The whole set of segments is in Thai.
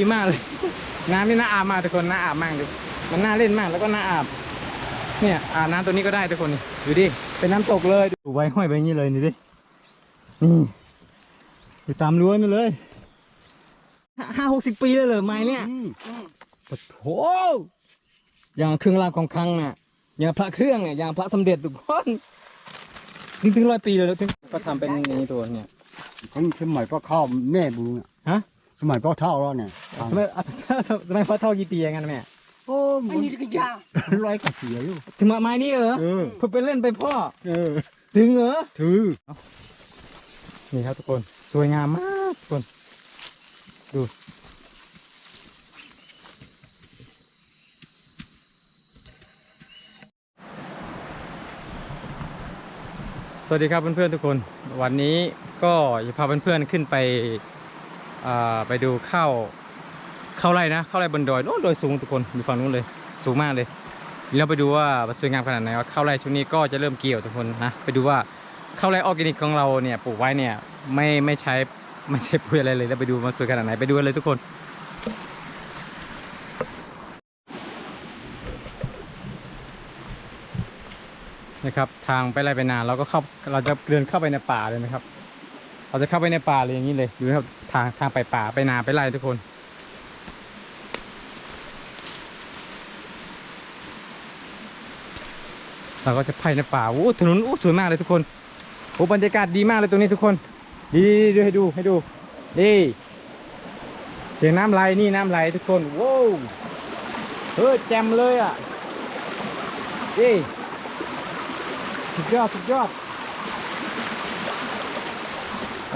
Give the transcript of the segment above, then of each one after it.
ดีมากเลย น้ำนี่น่าอาบมากทุกคนน่าอาบมากเลยมันน่าเล่นมากแล้วก็น่าอาบ เนี่ยอาบน้ำตัวนี้ก็ได้ทุกคนนี่ดูดิเป็นน้ำตกเลยดูไว้ห้อยไปอย่างนี้เลยนี่ดินี่อยู่ตามรั้วนี่เลยห้าหกสิบปีเลยเหรอไม้เนี่ยโอ้โหอย่างเครื่องรางของคลังน่ะอย่างพระเครื่องเนี่ยอย่างพระสมเด็จทุกคนถึงถึงร้อยปีเลยแล้วถึงก็ทำเป็นอย่างนี้ตัวเนี่ยคนสมัยพ่อเข้าแม่บูน่ะฮะ สมัยพ่อเท่าแล้วเนี่ยสมัยสมัยพ่อเท่ากี่ปีอย่างนั้นแม่โอ้อันนี้ก็ยาวร้อยกว่าเสียอยู่ถึงมาไม้นี้เหรอเออเพิ่งไปเล่นไปพ่อเออถึงเหรอถือนี่ครับทุกคนสวยงามมากทุกคนดูสวัสดีครับเพื่อนๆทุกคน วันนี้ก็จะพาเพื่อนๆขึ้นไปอ่า ไปดูข้าวข้าวไร่นะข้าวไร่บนดอยโอ้ดอยสูงทุกคนอยู่ฝั่งนู้นเลยสูงมากเลยแล้วไปดูว่าสวยงามขนาดไหนว่าข้าวไร่ช่วงนี้ก็จะเริ่มเกี่ยวทุกคนนะไปดูว่าข้าวไร่ออร์แกนิกของเราเนี่ยปลูกไว้เนี่ยไม่ไม่ใช้ไม่ใช้ปุ๋ยอะไรเลยแล้วไปดูมันสวยขนาดไหนไปดูเลยทุกคนนะครับทางไปไร่ไปนานเราก็เข้าเราจะเดินเข้าไปในป่าเลยนะครับ เราจะเข้าไปในป่าเลยอย่างนี้เลยดูครับทางทางไปป่าไปนาไปไร่ทุกคนเราก็จะไปในป่าโอ้ถนนโอ้สวยมากเลยทุกคนโอ้บรรยากาศดีมากเลยตรงนี้ทุกคน ดีดูให้ดูให้ดูนี่เสียงน้ำไหลนี่น้ำไหลทุกคนโว้วเฮ้ยแจ่มเลยอะนี่สุดยอดสุดยอด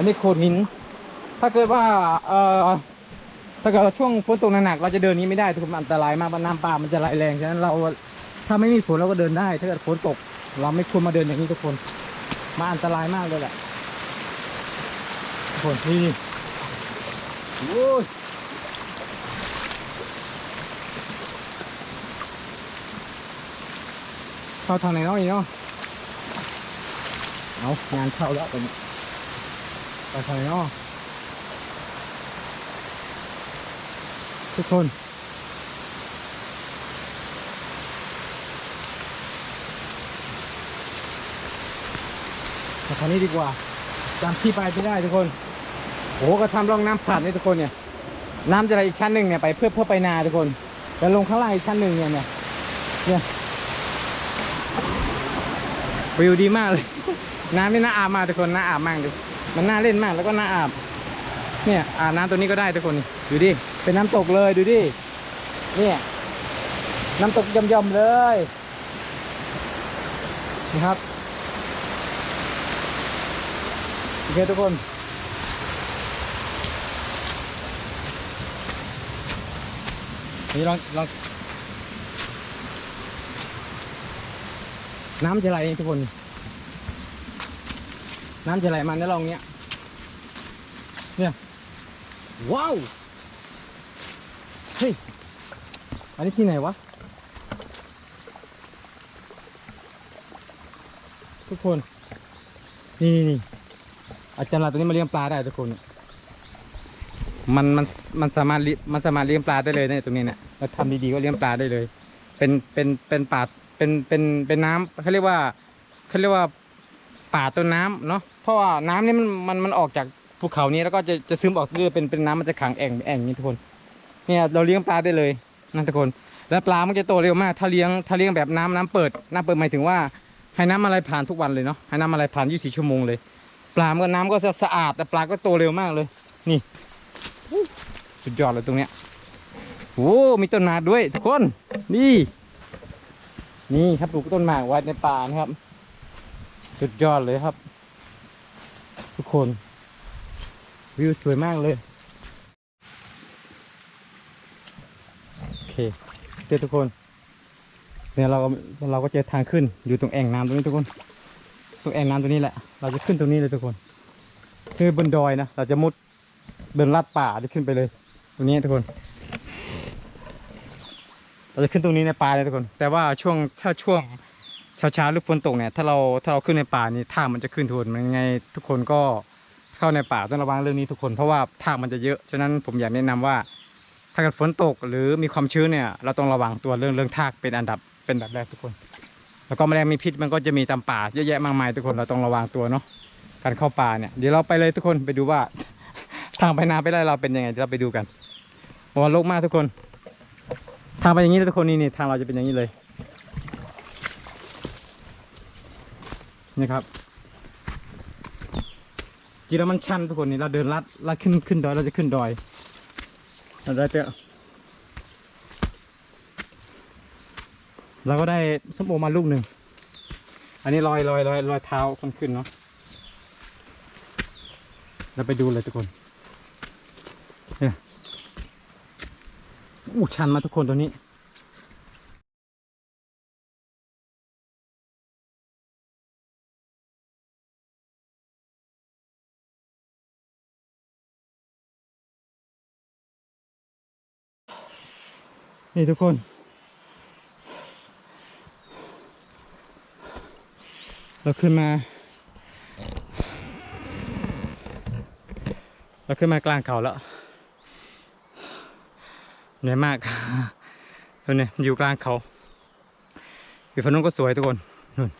อันนี้โขดหิน ถ้าเกิดว่าเอ่อถ้าเกิดว่าช่วงฝนตกหนักๆเราจะเดินนี้ไม่ได้ทุกคนอันตรายมากเพราะน้ำป่ามันจะไหลแรงฉะนั้นเราถ้าไม่มีฝนเราก็เดินได้ ถ้าเกิดฝนตก เราไม่ควรมาเดินอย่างนี้ทุกคนมาอันตรายมากเลยแหละทุกคนนี่โอ้ยเข้าทางไหนเนาะอีเนาะเอางานเข้าแล้วตรงนี้ ปทาไหนเนาะทุกคนมาทางนี้ดีกว่าจำที่ไปไม่ได้ทุกคน โอ้โหก็ทำร่องน้ำผ่านนี่ทุกคนเนี่ย น้ำจะไหลอีกชั้นหนึ่งเนี่ยไปเพื่อเพื่อไปนาทุกคนแล้วลงข้างล่างอีกชั้นหนึ่งเนี่ยเนี่ยเนี่ยวิวดีมากเลย น้ำนี่น่าอาบมากทุกคนน่าอาบมากดู มันน่าเล่นมากแล้วก็น่าอาบ เนี่ยอาบน้ำตัวนี้ก็ได้ทุกคนดูดิเป็นน้ำตกเลยดูดิเนี่ยน้ำตกย่อมๆเลยนะครับโอเคทุกคนนี่ลองลองน้ำจะไหลทุกคน น้ำจะไหลมาในร่องเนี้ย เนี่ยว้าวเฮ้ยอันนี้ที่ไหนวะ ทุกคน นี่นี่นี่อาจารย์เราตัวนี้มาเลี้ยงปลาได้ทุกคน มันมันมันสามารถเลี้ยมันสามารถเลี้ยงปลาได้เลยเนี่ยตรงนี้เนี่ยเราทำดีๆก็เลี้ยงปลาได้เลย เป็นเป็นเป็นป่าเป็นเป็นเป็นน้ำเขาเรียกว่าเขาเรียกว่า ป่าต้นน้ำเนาะเพราะว่าน้ำนี่มันมันมันออกจากภูเขานี้แล้วก็จะจะซึมออกเรื่อยเป็นเป็นน้ำมันจะขังแอ่งแอ่งนี้ทุกคนเนี่ยเราเลี้ยงปลาได้เลยนะทุกคน แล้วปลามันจะโตเร็วมากถ้าเลี้ยงถ้าเลี้ยงแบบน้ำน้ำเปิดน้ำเปิดหมายถึงว่าให้น้ำอะไรผ่านทุกวันเลยเนาะให้น้ำอะไรผ่าน 24 ชั่วโมงเลย ปลามันก็น้ำก็จะสะอาด แต่ปลาก็โตเร็วมากเลย นี่สุดยอดเลยตรงเนี้ยโอ้มีต้นหมากด้วยทุกคนนี่นี่ครับปลูกต้นหมากไว้ในป่านะครับ สุดยอดเลยครับ ทุกคน วิวสวยมากเลย โอเคเจอทุกคน เนี่ยเราก็เราก็เจอทางขึ้นอยู่ตรงแอ่งน้ำตรงนี้ทุกคน ตรงแอ่งน้ำตรงนี้แหละ เราจะขึ้นตรงนี้เลยทุกคน คือบนดอยนะ เราจะมุดเดินลัดป่าจะขึ้นไปเลย ตรงนี้ทุกคนเราจะขึ้นตรงนี้ในป่าเลยทุกคน แต่ว่าช่วงถ้าช่วง เช้าเช้าๆหรือฝนตกเนี่ยถ้าเราถ้าเราขึ้นในป่านี่ทางมันจะขึ้นทุนมันยังไงทุกคนก็เข้าในป่าต้องระวังเรื่องนี้ทุกคนเพราะว่าทางมันจะเยอะฉะนั้นผมอยากแนะนำว่า ถ้าเกิดฝนตกหรือมีความชื้นเนี่ย เราต้องระวังตัวเรื่องเรื่องทากเป็นอันดับเป็นแบบแรกทุกคน แล้วก็แมลงมีพิษมันก็จะมีตามป่าเยอะแยะมากมายทุกคนเราต้องระวังตัวเนาะการเข้าป่าเนี่ยเดี๋ยวเราไปเลยทุกคนไปดูว่าทางไปนาไปไรเราเป็นยังไงเดี๋ยวเราไปดูกันเพราะว่าโลกมากทุกคน ทางไปอย่างนี้ทุกคนนี่นี่ทางเราจะเป็นอย่างนี้เลย นี่ครับจริงแล้วมันชันทุกคนนี่เราเดินลัดลัดขึ้นขึ้นดอยเราจะขึ้นดอยเราได้เปะเราก็ได้ส้มโอมาลูกหนึ่ง อันนี้รอยรอยรอยรอยเท้าคนขึ้นเนาะเราไปดูเลยทุกคนเนี่ยอู้ชันมาทุกคนตัวนี้ นี่ทุกคน เราขึ้นมา เราขึ้นมากลางเขาแล้วเหนื่อยมากตัวนี้อยู่กลางเขาอยู่ฝั่งนู้นก็สวยทุกคนนู่น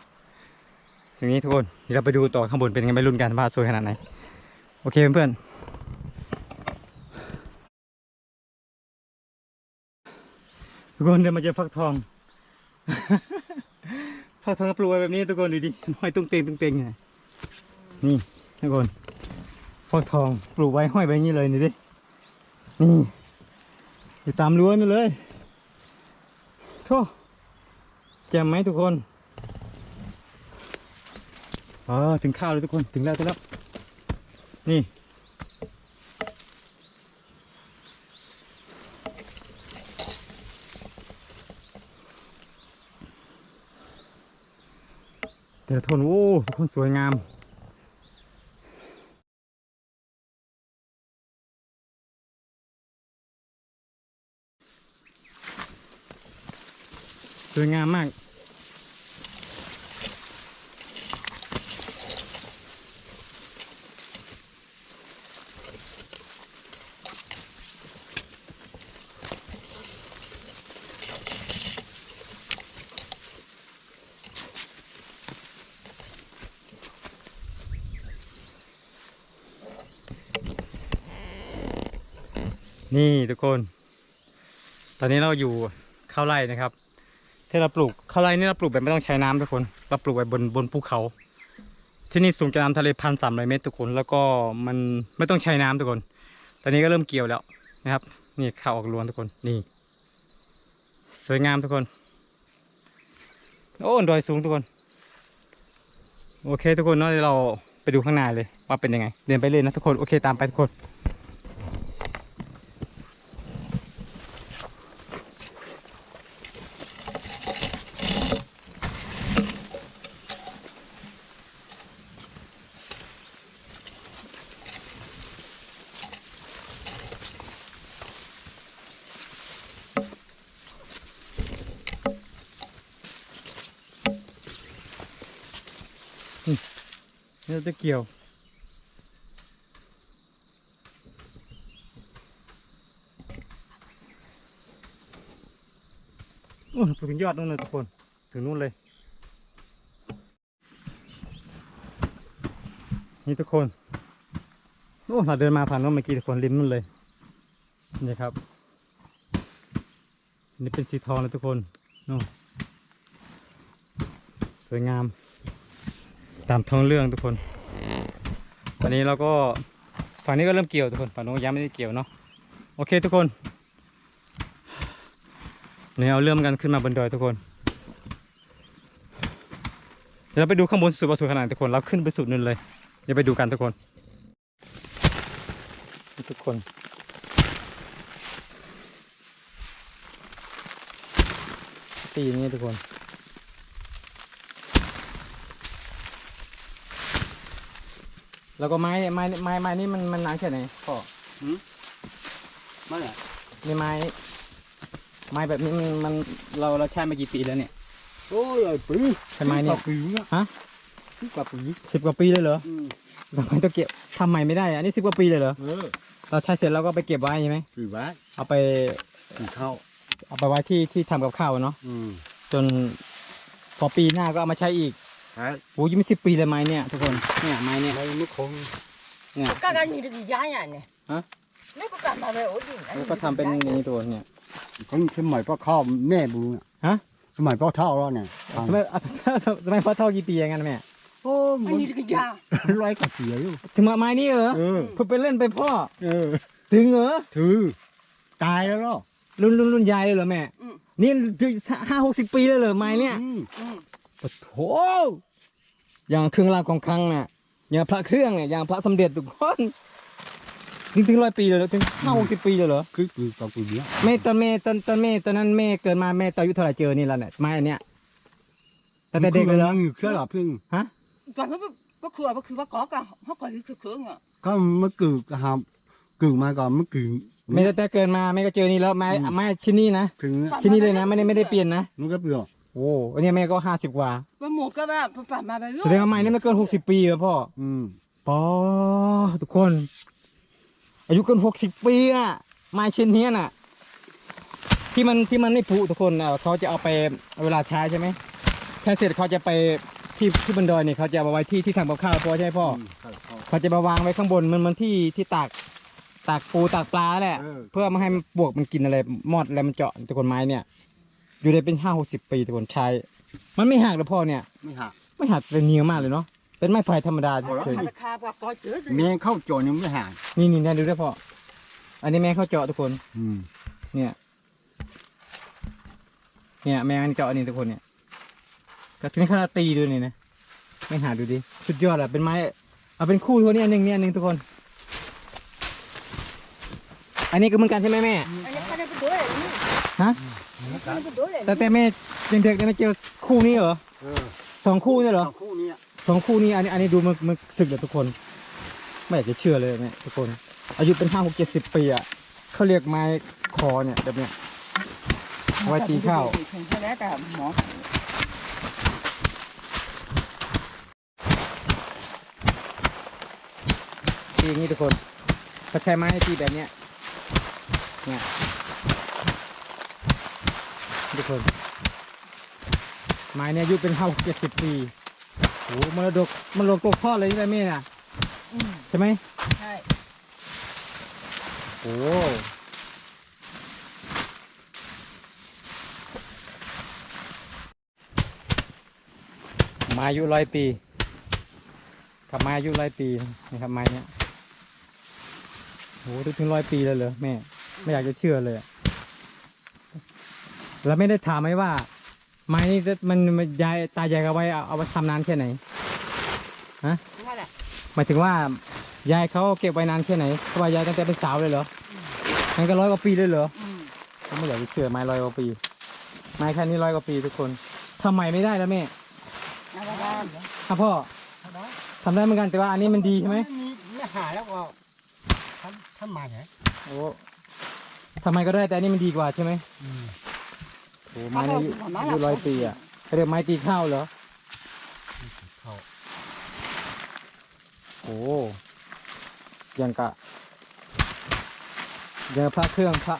อย่างนี้ทุกคนเดี๋ยวเราไปดูต่อข้างบนเป็นยังไงไปรุ่นกันว่าสวยขนาดไหน โอเคเพื่อนๆ ทุกคนเดินมาเจอฟักทอง ฟักทองปลูไว้แบบนี้ทุกคนดูดิห้อยตุ้งเตงตุ้งเตงไงนี่ทุกคน ฟักทองปลูกไว้ห้อยไว้อย่างนี้เลยนี่ดิ นี่อยู่ตามรั้วนี่เลยโธ่แจ่มไหมทุกคนอ๋อถึงข้าวเลยทุกคน ถึงแล้วถึงแล้ว นี่ แต่ละทนโอ้ทุกคนสวยงามสวยงามมาก นี่ทุกคน ตอนนี้เราอยู่ข้าวไร่นะครับที่เราปลูกข้าวไร่นี่เราปลูกแบบไม่ต้องใช้น้ำทุกคนเราปลูกไว้บนบนภูเขา ที่นี่สูงจากน้ำทะเลพันสามร้อยเมตรทุกคน แล้วก็มันไม่ต้องใช้น้ำทุกคน ตอนนี้ก็เริ่มเกี่ยวแล้วนะครับ นี่ข้าวออกรวงทุกคนนี่ สวยงามทุกคน โอ้ดอยสูงทุกคน โอเคทุกคนเนาะเราไปดูข้างในเลยว่าเป็นยังไง เดินไปเลยนะทุกคนโอเคตามไปทุกคน นี่เราจะเกี่ยว โอ้ถึงยอดนู่นเลยทุกคน ถึงนู่นเลย นี่ทุกคน โอ้เราเดินมาผ่านนู่นเมื่อกี้ทุกคนริมนู่นเลย นี่ครับ นี่เป็นสีทองเลยทุกคนนู่นสวยงาม ตามท้องเรื่องทุกคนตอนนี้เราก็ฝั่งนี้ก็เริ่มเกี่ยวทุกคนฝั่งโน้นยังไม่ได้เกี่ยวเนาะโอเคทุกคนเนี่ยเอาเริ่มกันขึ้นมาบนดอยทุกคน เดี๋ยวเราไปดูข้างบนสุดว่าสวยขนาดทุกคนเราขึ้นไปสุดนู่นเลยเดี๋ยวไปดูกันทุกคน ทุกคนตีอย่างนี้ทุกคน แล้วก็ไม้ไม้ไม้ไม้นี่มันมันนานแค่ไหนพ่อไม่แหละนี่ไม้ ไม้แบบนี้มันมันเราเราใช้มากี่ปีแล้วเนี่ย โอ้ยปีใช่ไหมเนี่ยสิบกว่าปีเนี่ยฮะสิบกว่าปีสิบกว่าปีเลยเหรออืมทำไมต้องเก็บทำใหม่ไม่ได้อะอันนี้สิบกว่าปีเลยเหรอเออเราใช้เสร็จเราก็ไปเก็บไว้ใช่ไหมปีไว้เอาไปกินข้าวเอาไปไว้ที่ที่ทำกับข้าวเนาะอืมจนพอปีหน้าก็เอามาใช้อีกใช่ โอ้ยยี่สิบปีเลยไม้เนี่ยทุกคนเนี่ยไม้เนี่ยไม้มุคงเนี่ยก็การมีดีย้ายอะเนี่ยฮะไม่ก็ทำอะไรโอ้ดินี่ก็ทำเป็นอย่างนี้ตัวเนี่ยก็สมัยพ่อข้าวแม่บูฮะสมัยพ่อเท่าแล้วเนี่ยสมัยสมัยพ่อเท่ากี่ปีอยงั้นแม่โอ้มันนี่ดึกยาร้อยกว่าปีอยู่ถึงมาไม้นี่เหรอเพื่อไปเล่นไปพ่อเออถึงเหรอถือตายแล้วรุ่นรุ่นรุ่นยายเลยเหรอแม่นี่ห้าหกสิบปีเลยเหรอไม้เนี่ย โอ้โหอย่างเครื่องรางของคลังเนี่ยอย่างพระเครื่องเนี่ยอย่างพระสมเด็จทุกคนถึงถึงร้อยปีเลยหรอถึงห้าหกสิบปีเลยเหรอคือคือตอนกูเนี้ยแม่ตอนแม่ตอนตอนแม่ตอนนั้นแม่เกิดมาแม่ตอนอายุเท่าไหร่เจอนี่และเนี่ยไม้อันเนี้ยตั้แต่เด็กเลยเหรอเครื่องหลับพึ่งฮะก่อนเขาก็คือว่าคือว่าก่อกะเขาก่อนคือเครื่องอะก็มื่อกึกครับกึกมาก่อนเมื่อกึกไม่แต่เกิดมาแม่ก็เจอนี่แล้วไม่ไม่ชิ้นนี้นะชิ้นนี้เลยนะไม่ได้ไม่ได้เปลี่ยนนะมันก็เปลี่ยน โอ้อันนี้แม่ก็ห้าสิบกว่าว่าหมูก็แบบพอป่ามาแบบลูแสดงว่าไม้นี่มันเกินหกสิบปีแล้วพ่ออืมปอทุกคน อายุเกินหกสิบปีอะไม้ชิ้นนี้น่ะ ที่มันที่มันไม่ผุทุกคนเขาจะเอาไปเวลาใช้ใช่ไหมใช้เสร็จเขาจะไปที่ที่บันดอยนี่เขาจะเอาไว้ที่ที่ทำกับข้าวพ่อใช่ไหมพ่อ เขาจะมาวางไว้ข้างบนมันมันที่ที่ตากตากปูตากปลาแหละเพื่อไม่ให้มันปลวกมันกินอะไรมอดอะไรมันเจาะตะกอนไม้เนี่ย อยู่ได้เป็นห้าหกสิบปีทุกคนชายมันไม่หักหรอพ่อเนี่ย ไม่หักไม่หักเป็นเนียวมากเลยเนาะเป็นไม้ไผ่ธรรมดาเฉยราคาว่าก็เจอแม่เข้าเจาะยังไม่หักนี่นี่นะดูได้พ่ออันนี้แม่เข้าเจาะทุกคน อืมเนี่ย เนี่ย แม่อันเจาะนี่ทุกคนเนี่ยก็ถึงขนาดตีดูนี่นะไม่หักดูดิสุดยอดอะเป็นไม้เอาเป็นคู่ทัวนี้อันหนึ่งนี่อันหนึ่งทุกคน อันนี้ก็เหมือนกันใช่ไหมแม่อันนี้เขาได้ไปด้วยฮะ แต่แต่แม่ยังเด็กๆไม่เจอคู่นี้เหรอสองคู่นี่เหรอสองคู่นี้อะสองคู่นี้อันนี้อันนี้ดูมึนมันสึกเลยทุกคน ไม่อยากจะเชื่อเลยเนี่ยทุกคน อายุเป็นห้าหกเจ็ดสิบปีอะเขาเรียกไม้คอเนี่ยแบบเนี้ยไว้ตีข้าวตีอย่างนี้ทุกคนเขาใช้ไม้ตีแบบเนี้ยเนี่ย ทุกคน ไม้เนี่ยอายุเป็นห้าเจ็ดสิบปีโอ้โหมรดกมรดกตกทอดเลยใช่ไหมแม่น่ะ嗯，ใช่ไหม哎，โอ้ไมาอายุร้อยปีกับไมาอายุร้อยปีนะครับไม้เนี้ยโอ้ถึงร้อยปีแล้วเหรอแม่ ไม่อยากจะเชื่อเลยอะ เราไม่ได้ถามไหมว่า ไม้นี่มันยายตายายเอาไว้เอาเอาไว้ทำนานแค่ไหนฮะหมายถึงว่ายายเขาเก็บไว้นานแค่ไหนเขาว่ายายตั้งแต่เป็นสาวเลยเหรอมันก็ร้อยกว่าปีเลยเหรอก็ไม่อยากจะเชื่อไม้ร้อยกว่าปี ไม้แค่นี้ร้อยกว่าปีทุกคนทำไมไม่ได้แล้วแม่ครับพ่อทำได้เหมือนกันแต่ว่าอันนี้มันดีใช่ไหมไม่หายแล้วก็ทำทำมาไงโอ้ทำไมก็ได้แต่อันนี้มันดีกว่าใช่ไหม โอ้ไม้นี่อายุอายุร้อยปีอะเขาเรียกไม้ตีข้าวเหรอเขาโอ้ยังกะยังกับพระเครื่องพระ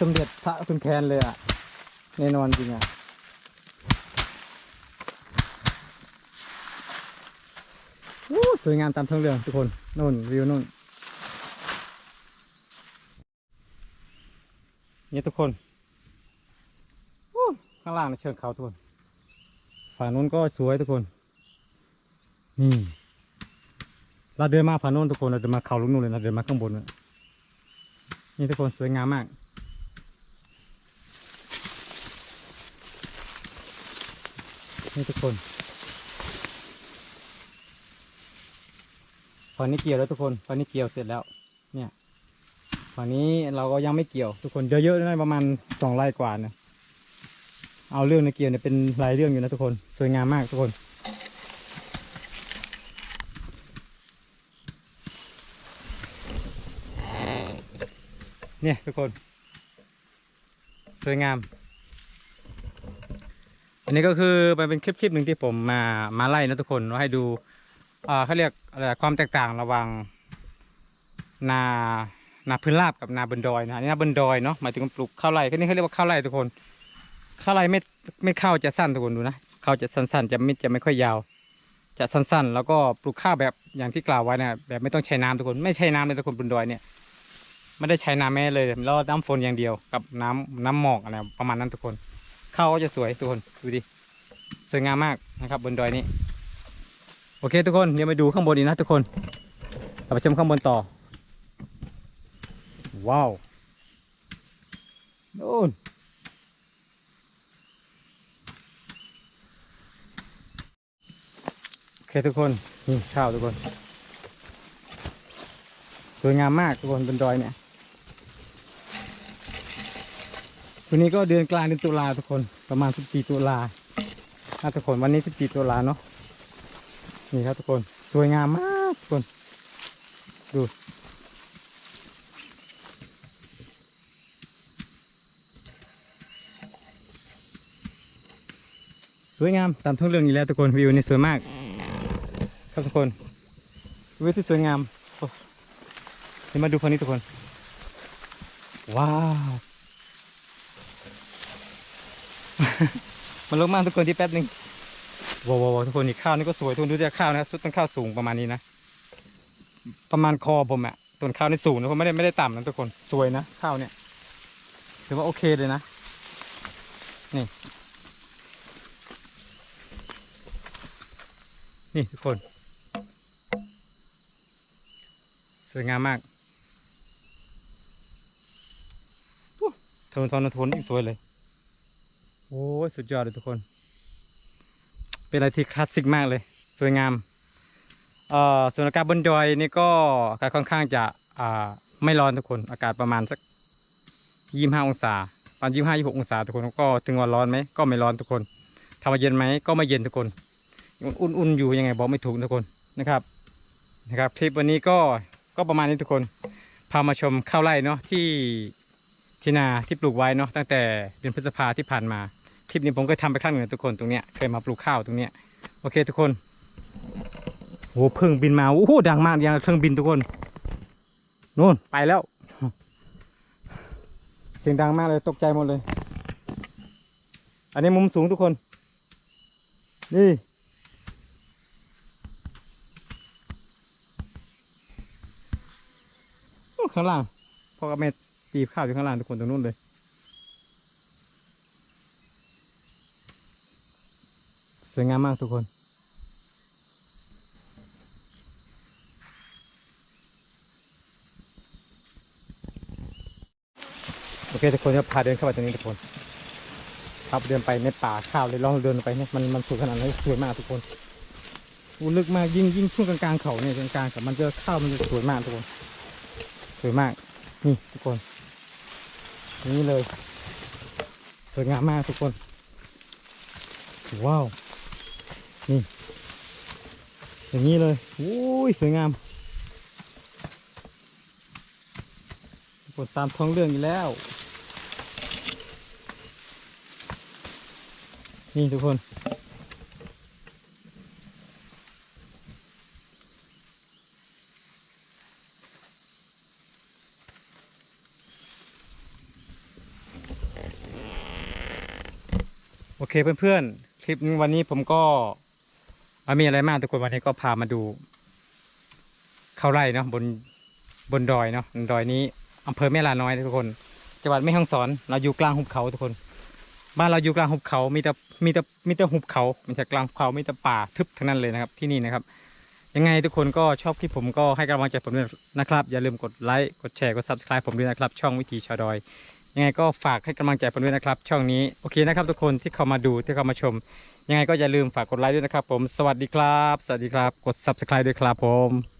สมเด็จพระคุณแคนเลยอะแน่นอนจริงอะโอ้สวยงามตามท้องเรื่องทุกคนนู่นวิวนู่นเนี่ยทุกคนโอ้ข้างล่างนะเชิงเขาทุกคน ฝั่งนู้นก็สวยทุกคน นี่ เราเดินมาฝั่งโน้นทุกคน เราเดินมาเขาลุกนู่นเลยเราเดินมาข้างบนนี่ทุกคนสวยงามมาก นี่ทุกคนฝั่งนี้เกี่ยวแล้วทุกคนฝั่งนี้เกี่ยวเสร็จแล้ว เนี่ยฝั่งนี้เราก็ยังไม่เกี่ยวทุกคนเยอะๆนะประมาณสองไร่กว่านะ เอาเรื่องในเกี่ยวเนี่ยเป็นหลายเรื่องอยู่นะทุกคน สวยงามมากทุกคน เนี่ยทุกคน สวยงาม อันนี้ก็คือมันเป็นคลิปคลิปหนึ่งที่ผมมามาไล่นะทุกคนว่าให้ดูอ่าเขาเรียกอะไรความแตกต่างระหว่างนานาพื้นราบกับนาบนดอยนะนนี่นาบนดอยเนาะหมายถึงปลูกข้าวไร่ก็นี่เขาเรียกว่าข้าวไร่ทุกคน ข้าวไร่เม็ดเม็ดข้าวจะสั้นทุกคนดูนะข้าวจะสั้นๆ จะเม็ดจะไม่ค่อยยาว จะสั้นๆ แล้วก็ปลูกข้าวแบบอย่างที่กล่าวไว้นะแบบไม่ต้องใช้น้ำทุกคนไม่ใช้น้ำเลยทุกคนบนดอยเนี่ยไม่ได้ใช้น้ำแม่เลยแล้วน้ำฝนอย่างเดียวกับน้ำน้ำหมอกอะไรประมาณนั้นทุกคนข้าวก็จะสวยทุกคนดูดิสวยงามมากนะครับบนดอยนี้โอเคทุกคนเดี๋ยวมาดูข้างบนอีกนะทุกคนเราไปชมข้างบนต่อ ว้าวโน่นโอเคทุกคนนี่ข้าวทุกคน สวยงามมากทุกคนบนดอยเนี่ยวันนี้ก็เดือนกลางเดือนตุลาทุกคนประมาณ 14 ตุลานะทุกคนวันนี้ 14 ตุลาเนาะนี่ครับทุกคนสวยงามมากทุกคน ดูสวยงามตามท้องเรื่องนี้แล้วทุกคนวิวนี่สวยมาก ครับทุกคนวิวที่สวยงามเดี๋ยวมาดูคนนี้ทุกคน ว้าวมันลงมากทุกคนที่แป๊บนึงว้าวว้าวทุกคนนี่ข้าวนี่ก็สวยทุกคนดูจากข้าวนะสุดต้นข้าวสูงประมาณนี้นะประมาณคอผมอะต้นข้าวนี่สูงนะผมไม่ได้ไม่ได้ต่ำนะทุกคนสวยนะข้าวเนี่ยถือว่าโอเคเลยนะนี่ นี่ทุกคน สวยงามมากโทนโทนทนอีกสวยเลย โอ้ยสุดยอดเลยทุกคน เป็นอะไรที่คลาสสิกมากเลย สวยงามเอ่อส่วนอากาศบนดอยนี่ก็อากาศค่อนข้างจะอ่าไม่ร้อนทุกคน อากาศประมาณสักยี่ห้าองศา ตอนยี่ห้ายี่หกองศาทุกคนก็ถึงว่าร้อนไหมก็ไม่ร้อนทุกคนถามาเย็นไหมก็ไม่เย็นทุกคน อุ่นๆอยู่ยังไงบอกไม่ถูกทุกคนนะครับนะครับคลิปวันนี้ก็ ก็ประมาณนี้ทุกคนพามาชมข้าวไร่เนาะที่ที่นาที่ปลูกไว้เนาะตั้งแต่เดือนพฤษภาที่ผ่านมาคลิปนี้ผมก็ทำไปครั้งหนึ่งนะทุกคนตรงเนี้ยเคยมาปลูกข้าวตรงเนี้ยโอเคทุกคนโอ้เพิ่งบินมาโอ้โหดังมากยังเครื่องบินทุกคนนู่นไปแล้ว เสียงดังมากเลยตกใจหมดเลย อันนี้มุมสูงทุกคน นี่ โอ้ ข้างล่างพ่อกับแม่ตีข้าวอยู่ข้างล่างทุกคนตรงนู้นเลย สวยงามมากทุกคนโอเคทุกคนจะพาเดินเข้าไปตรงนี้ทุกคน ครับเดินไปในป่าข้าวเลยลองเดินไปเนี่ยมันมันสวยขนาดไหนสวยมากทุกคนอูลึกมากยิ่งยิ่งช่วงกลางๆเขาเนี่ยกลางๆกับมันจะข้าวมันจะสวยมากทุกคน สวยมาก นี่ทุกคน นี่เลย สวยงามมากทุกคน ว้าว นี่ อย่างนี้เลยโอ้ยสวยงามทุกคนตามท้องเรื่องอยู่แล้ว นี่ทุกคน เคเพื่อนๆ คลิปวันนี้ผมก็ไม่มีอะไรมากทุกคนวันนี้ก็พามาดู เข้าไร่เนาะบนบนดอยเนาะบนดอยนี้อำเภอแม่ลาน้อยทุกคนจังหวัดแม่ฮ่องสอน เราอยู่กลางหุบเขาทุกคน บ้านเราอยู่กลางหุบเขา มีแต่มีแต่มีแต่หุบเขาม่ใช่กลางเขามีแต่ป่าทึบทั้งนั้นเลยนะครับ ที่นี่นะครับ ยังไงทุกคนก็ชอบคลิปผมก็ให้กำลังใจผมด้วยนะครับ อย่าลืมกดไลค์กดแชร์กด subscribe ผมด้วยนะครับ ช่องวิถีชาวดอย ยังไงก็ฝากให้กำลังใจผมด้วยนะครับ ช่องนี้โอเคนะครับ ทุกคนที่เข้ามาดูที่เข้ามาชม ยังไงก็อย่าลืมฝากกดไลค์ด้วยนะครับ ผมสวัสดีครับ สวัสดีครับ กด subscribe ด้วยครับผม